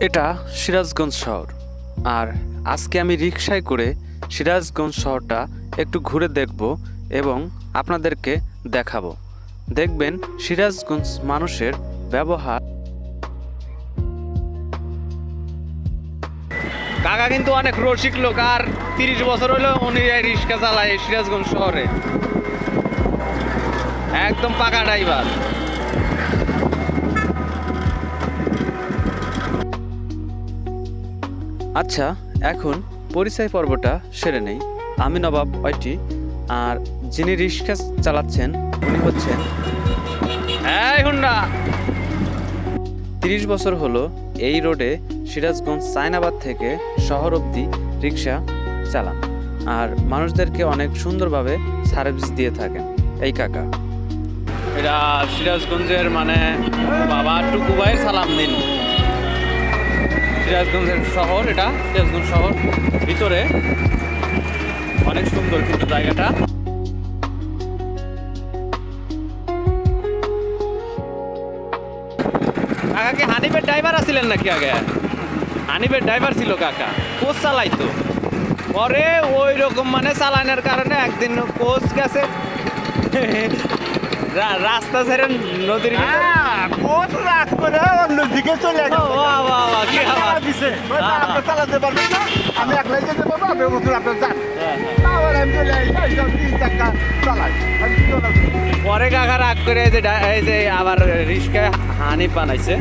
এটা সিরাজগঞ্জ শহর। আর আজকে আমি রিক্সায় করে সিরাজগঞ্জ শহরটা একটু ঘুরে দেখব এবং আপনাদেরকে দেখাবো। দেখবেন সিরাজগঞ্জ মানুষের ব্যবহার। কাকা কিন্তু অনেক রসিক লোক, আর তিরিশ বছর হলো উনি রিক্সা চালায় সিরাজগঞ্জ শহরে। একদম পাকা ড্রাইভার। আচ্ছা এখন পরিচয় পর্বটা সেরে নেই। আমি নবাব ওইটি আর যিনি রিক্সা চালাচ্ছেন, উনি হচ্ছেন তিরিশ বছর হলো এই রোডে সিরাজগঞ্জ সাইনাবাদ থেকে শহর অবধি রিক্সা চালান, আর মানুষদেরকে অনেক সুন্দরভাবে সার্ভিস দিয়ে থাকেন এই কাকা। এটা সিরাজগঞ্জের মানে বাবা টুকু ভাইয়ের সালাম দিন। সিরাজগঞ্জের শহর এটা, সিরাজগঞ্জ শহর। ভিতরে অনেক সুন্দর কিন্তু জায়গাটা। কাকা কি হানিফের ড্রাইভার আছিলেন নাকি আগে? হানিফের ড্রাইভার ছিল কাকা। কোচ চালাইতো। পরে ওই রকম মানে চালানোর কারণে একদিন কোচ গেছে। রাস্তা ছেড়ে নদীর করে অন্যদিকে চলে ও, গেছে বাহ, বাহ, বাহ, কি আবার? দিছে। বলছে, আপনি চালাতে পারবেন না? আমি একলাই যেতে পারব আপনি বলছেন আপনার যান। তারপর আমি চলে তিন চাকা চালাই আমি কি করলাম? পরে কাকা রাগ করে এই যে এই যে আবার রিস্কায় হানি বানাইছে।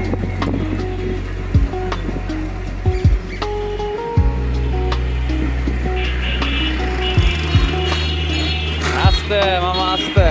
আস্তে মামা আস্তে।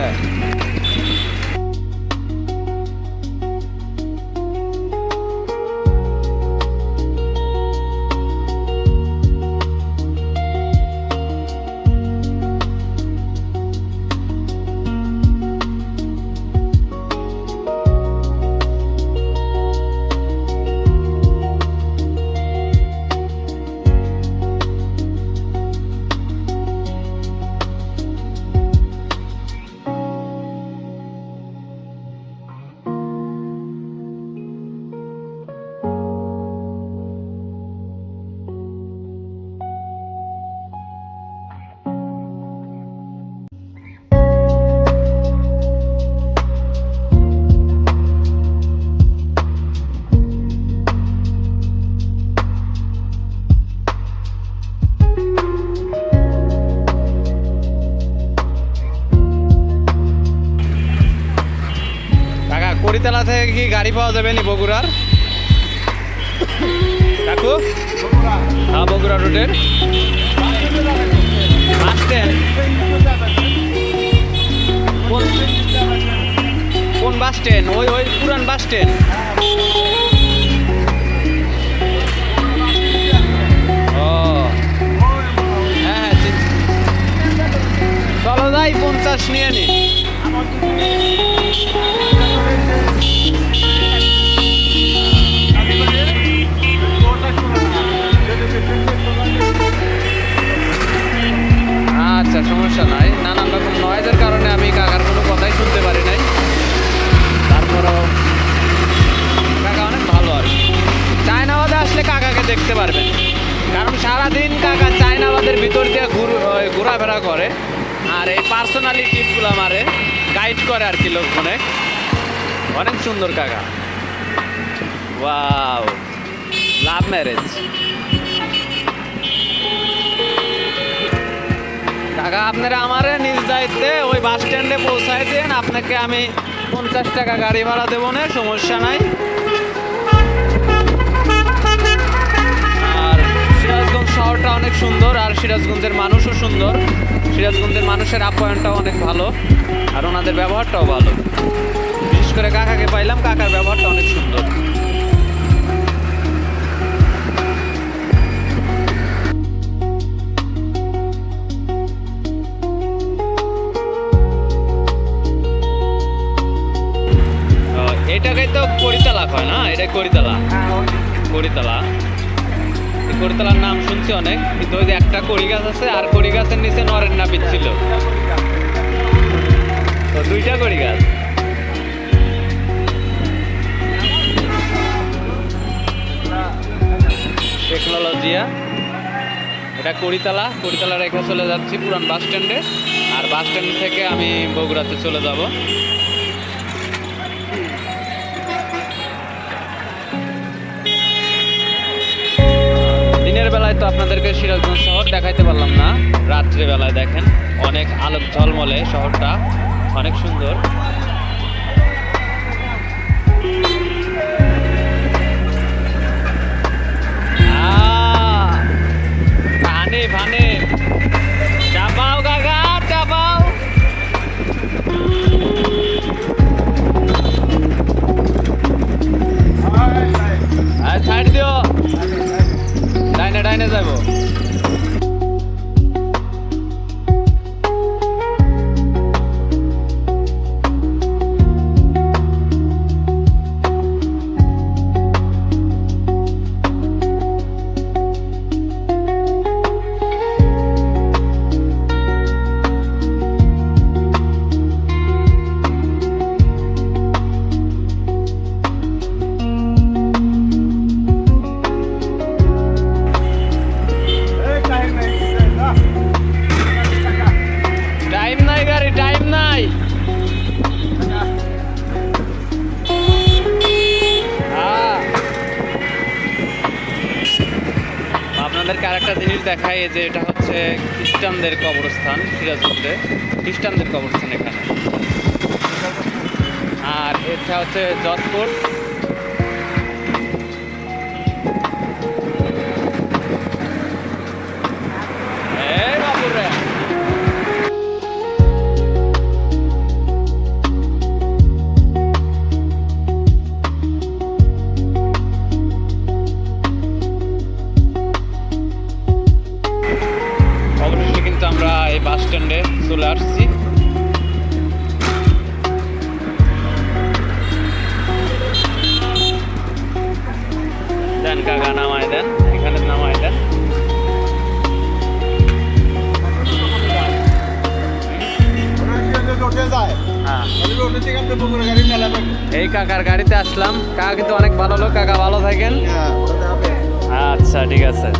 কাকা থেকে কি গাড়ি পাওয়া যাবে নি বগুড়ার? কাকু? হ্যাঁ বগুড়া রোডের। কোন বাস স্ট্যান্ড? ওই ওই পুরান বাস স্ট্যান্ড। ও। হ্যাঁ হ্যাঁ। চলো যাই, পঞ্চাশ নিয়ে নি। দেখতে পারবেন। কারণ সারাদিন কাকা চায়নাবাদের ভিতর দিয়ে ঘুর- ঘোরাফেরা করে আর এই পার্সোনালি টিপগুলো মারে গাইড করে আর কি লোকজনে অনেক সুন্দর কাকা। ওয়াও লাভ ম্যারেজ কাকা, আপনারা আমার নিজ দায়িত্বে ওই বাস স্ট্যান্ডে পৌঁছায় দেন। আপনাকে আমি পঞ্চাশ টাকা গাড়ি ভাড়া দেবো না, সমস্যা নাই। সিরাজগঞ্জের মানুষও সুন্দর। সিরাজগঞ্জের মানুষের আপ্যায়নটাও অনেক ভালো আর ওনাদের ব্যবহারটাও ভালো। বিশেষ করে কাকাকে পাইলাম কাকার ব্যবহারটা অনেক সুন্দর। এটাকে তো করিতলা হয় না? এটা করিতলা। করিতলা। এই করিতলার নাম শুনছি অনেক, কিন্তু ওই যে একটা কড়ি গাছ আছে, আর কড়ি গাছের নিচে নরেন নাপিত ছিল। তো দুইটা কড়ি গাছ। জিয়া এটা কড়িতলা কড়িতলা রেখে চলে যাচ্ছি পুরান বাস স্ট্যান্ডে, আর বাস স্ট্যান্ড থেকে আমি বগুড়াতে চলে যাব। আপনাদেরকে সিরাজগঞ্জ শহর দেখাইতে পারলাম না। রাত্রে বেলায় দেখেন অনেক আলোক ঝলমলে শহরটা, অনেক সুন্দর। গাড়ি টাইম নাই। আহ। আপনাদেরকে আরেকটা জিনিস দেখাই যে এটা হচ্ছে খ্রিস্টানদের কবরস্থান সিরাজগঞ্জে। খ্রিস্টানদের কবরস্থান এখানে। আর এটা হচ্ছে যশপুর। এই বাস স্ট্যান্ডে চলে আসছি। দেন কাকা নামায় দেন এখানে নামায় দেন। এই কাকার গাড়িতে আসলাম। কাকা কিন্তু অনেক ভালো লোক কাকা ভালো থাকেন। হ্যাঁ আচ্ছা ঠিক আছে।